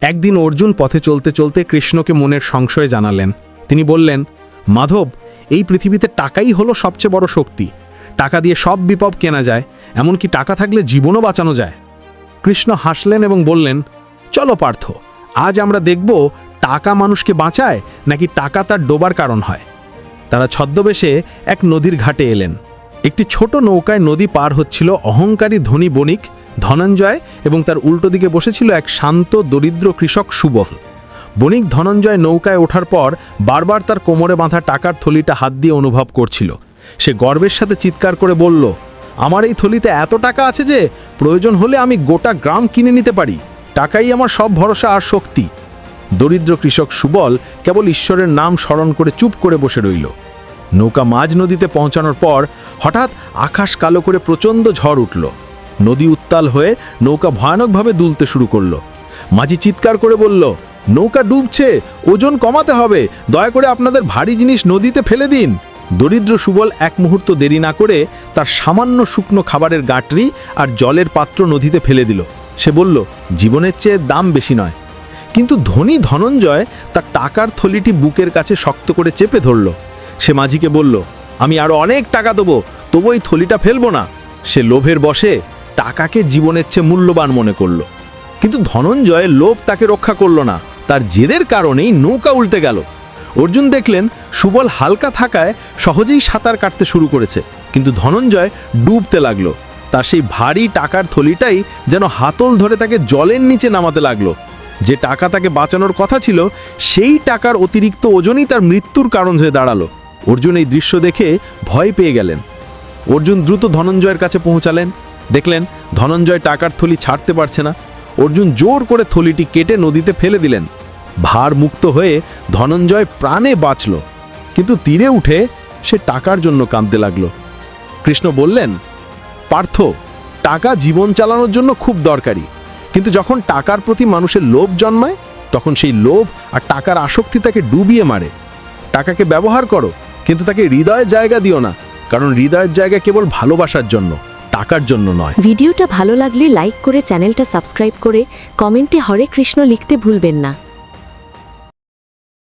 একদিন অর্জুন পথে চলতে চলতে কৃষ্ণকে মনের সংশয় জানালেন। তিনি বললেন, মাধব, এই পৃথিবীতে টাকাই হলো সবচেয়ে বড় শক্তি। টাকা দিয়ে সব বিপদ কেনা যায়, এমনকি টাকা থাকলে জীবনও বাঁচানো যায়। কৃষ্ণ হাসলেন এবং বললেন, চলো পার্থ, আজ আমরা দেখব টাকা মানুষকে বাঁচায় নাকি টাকা তার ডোবার কারণ হয়। তারা ছদ্মবেশে এক নদীর ঘাটে এলেন। একটি ছোট নৌকায় নদী পার হচ্ছিল অহংকারী ধনী বণিক ধনঞ্জয় এবং তার উল্টো দিকে বসেছিল এক শান্ত, দরিদ্র কৃষক সুবল। বণিক ধনঞ্জয় নৌকায় ওঠার পর বারবার তার কোমরে বাঁধা টাকার থলিটা হাত দিয়ে অনুভব করছিল। সে গর্বের সাথে চিৎকার করে বলল, আমার এই থলিতে এত টাকা আছে যে, প্রয়োজন হলে আমি গোটা গ্রাম কিনে নিতে পারি। টাকাই আমার সব ভরসা আর শক্তি। দরিদ্র কৃষক সুবল কেবল ঈশ্বরের নাম স্মরণ করে চুপ করে বসে রইল। নৌকা মাঝ নদীতে পৌঁছানোর পর হঠাৎ আকাশ কালো করে প্রচণ্ড ঝড় উঠল। নদী উত্তাল হয়ে নৌকা ভয়ানকভাবে দুলতে শুরু করল। মাঝি চিৎকার করে বলল, নৌকা ডুবছে, ওজন কমাতে হবে, দয়া করে আপনাদের ভারী জিনিস নদীতে ফেলে দিন। দরিদ্র সুবল এক মুহূর্ত দেরি না করে তার সামান্য শুকনো খাবারের গাঁটরি আর জলের পাত্র নদীতে ফেলে দিল। সে বলল, জীবনের চেয়ে দাম বেশি নয়। কিন্তু ধনী ধনঞ্জয় তার টাকার থলিটি বুকের কাছে শক্ত করে চেপে ধরল। সে মাঝিকে বলল আমি আরও অনেক টাকা দেবো, তবু এই থলিটা ফেলব না। সে লোভের বসে টাকাকে জীবনের চেয়ে মূল্যবান মনে করল। কিন্তু ধনঞ্জয় লোভ তাকে রক্ষা করল না। তার জেদের কারণেই নৌকা উল্টে গেল। অর্জুন দেখলেন সুবল হালকা থাকায় সহজেই সাঁতার কাটতে শুরু করেছে। কিন্তু ধনঞ্জয় ডুবতে লাগল। তার সেই ভারী টাকার থলিটাই যেন হাতল ধরে তাকে জলের নিচে নামাতে লাগল। যে টাকা তাকে বাঁচানোর কথা ছিল, সেই টাকার অতিরিক্ত ওজনই তার মৃত্যুর কারণ হয়ে দাঁড়াল। অর্জুন এই দৃশ্য দেখে ভয় পেয়ে গেলেন। অর্জুন দ্রুত ধনঞ্জয়ের কাছে পৌঁছালেন। দেখলেন, ধনঞ্জয় টাকার থলি ছাড়তে পারছে না। অর্জুন জোর করে থলিটি কেটে নদীতে ফেলে দিলেন। ভার মুক্ত হয়ে ধনঞ্জয় প্রাণে বাঁচল। কিন্তু তীরে উঠে সে টাকার জন্য কাঁদতে লাগল। কৃষ্ণ বললেন, পার্থ, টাকা জীবন চালানোর জন্য খুব দরকারি। কিন্তু যখন টাকার প্রতি মানুষের লোভ জন্মায়, তখন সেই লোভ আর টাকার আসক্তি তাকে ডুবিয়ে মারে। টাকাকে ব্যবহার করো। কিন্তু তাকে হৃদয়ের জায়গা দিও না, কারণ হৃদয়ের জায়গা কেবল ভালোবাসার জন্য, টাকার জন্য নয়। ভিডিওটা ভালো লাগলে লাইক করে চ্যানেলটা সাবস্ক্রাইব করে কমেন্টে হরে কৃষ্ণ লিখতে ভুলবেন না।